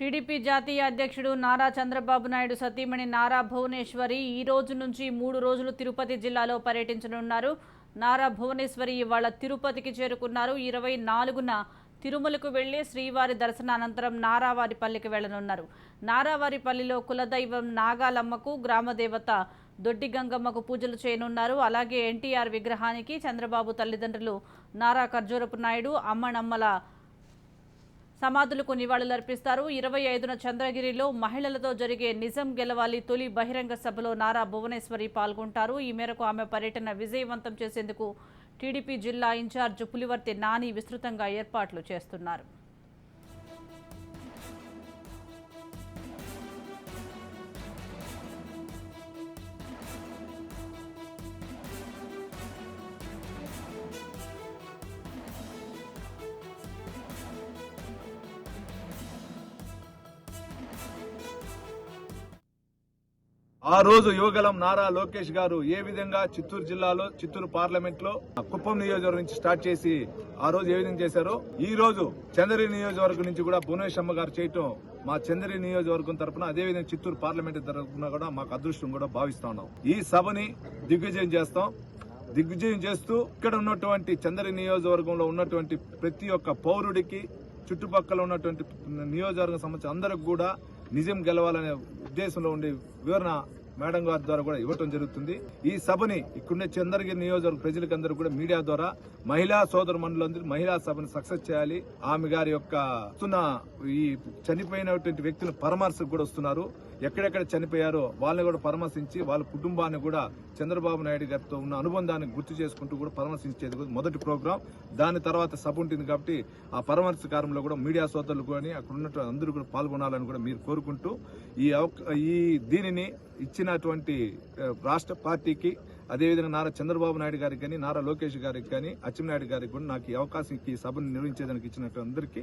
TDP జాతీయ అధ్యక్షుడు నారా చంద్రబాబు నాయుడు సతీమణి నారా భువనేశ్వరి ఈ రోజు నుంచి మూడు రోజులు తిరుపతి జిల్లాలో పర్యటించనున్నారు. నారా భువనేశ్వరి ఇవాళ తిరుపతికి చేరుకున్నారు. ఇరవై నాలుగున తిరుమలకు వెళ్ళి శ్రీవారి దర్శనానంతరం నారావారిపల్లికి వెళ్ళనున్నారు నారావారిపల్లిలో కులదైవం నాగాలమ్మకు గ్రామదేవత దొడ్డి గంగమ్మకు పూజలు చేయనున్నారు. అలాగే ఎన్టీఆర్ విగ్రహానికి చంద్రబాబు తల్లిదండ్రులు నారా ఖర్జూరపు నాయుడు అమ్మనమ్మల సమాధులకు నివాళులర్పిస్తారు ఇరవై ఐదున చంద్రగిరిలో మహిళలతో జరిగే నిజం గెలవాలి తొలి బహిరంగ సభలో నారా భువనేశ్వరి పాల్గొంటారు. ఈ మేరకు ఆమె పర్యటన విజయవంతం చేసేందుకు టీడీపీ జిల్లా ఇన్ఛార్జ్ పులివర్తి నాని విస్తృతంగా ఏర్పాట్లు చేస్తున్నారు. ఆ రోజు యువగలం నారా లోకేష్ గారు ఏ విధంగా చిత్తూరు జిల్లాలో చిత్తూరు పార్లమెంట్లో కుప్పం నియోజకవర్గం నుంచి స్టార్ట్ చేసి ఆ రోజు ఏ విధంగా చేశారో ఈ రోజు చంద్రి నియోజకవర్గం నుంచి కూడా భువనేశ్వమ్మ గారు చేయటం మా చంద్రి నియోజకవర్గం తరపున అదేవిధంగా చిత్తూరు పార్లమెంట్ తరపున కూడా మాకు అదృష్టం కూడా భావిస్తా ఉన్నాం. ఈ సభని దిగ్విజయం చేస్తాం. దిగ్విజయం చేస్తూ ఇక్కడ ఉన్నటువంటి చంద్రి నియోజకవర్గంలో ఉన్నటువంటి ప్రతి ఒక్క పౌరుడికి చుట్టుపక్కల ఉన్నటువంటి నియోజకవర్గం సంబంధించి అందరికి కూడా నిజం గెలవాలనే ఉద్దేశంలో ఉండే వివరణ మేడం గారి ద్వారా కూడా ఇవ్వటం జరుగుతుంది. ఈ సభని ఇక్కడున్న చంద్రగిరి నియోజకవర్గ ప్రజలకందరూ కూడా మీడియా ద్వారా మహిళా సోదరు మండలందరూ మహిళా సభను సక్సెస్ చేయాలి. ఆమె గారి యొక్క వస్తున్న ఈ చనిపోయినటువంటి వ్యక్తులు పరామర్శకు కూడా వస్తున్నారు. ఎక్కడెక్కడ చనిపోయారో వాళ్ళని కూడా పరామర్శించి వాళ్ళ కుటుంబాన్ని కూడా చంద్రబాబు నాయుడు గారితో ఉన్న అనుబంధాన్ని గుర్తు చేసుకుంటూ కూడా పరామర్శించేది మొదటి ప్రోగ్రాం. దాని తర్వాత సభ ఉంటుంది కాబట్టి ఆ పరామర్శ కార్యంలో కూడా మీడియా సోదరులు కానీ అక్కడ ఉన్నట్టు అందరూ కూడా పాల్గొనాలని కూడా మీరు కోరుకుంటూ ఈ ఈ దీనిని ఇచ్చినటువంటి రాష్ట్ర పార్టీకి అదేవిధంగా నారా చంద్రబాబు నాయుడు గారికి కానీ నారా లోకేష్ గారికి కానీ అచ్చెన్నాయుడు గారికి కూడా నాకు ఈ అవకాశం ఈ సభను నిర్వహించేదానికి ఇచ్చినట్టు అందరికీ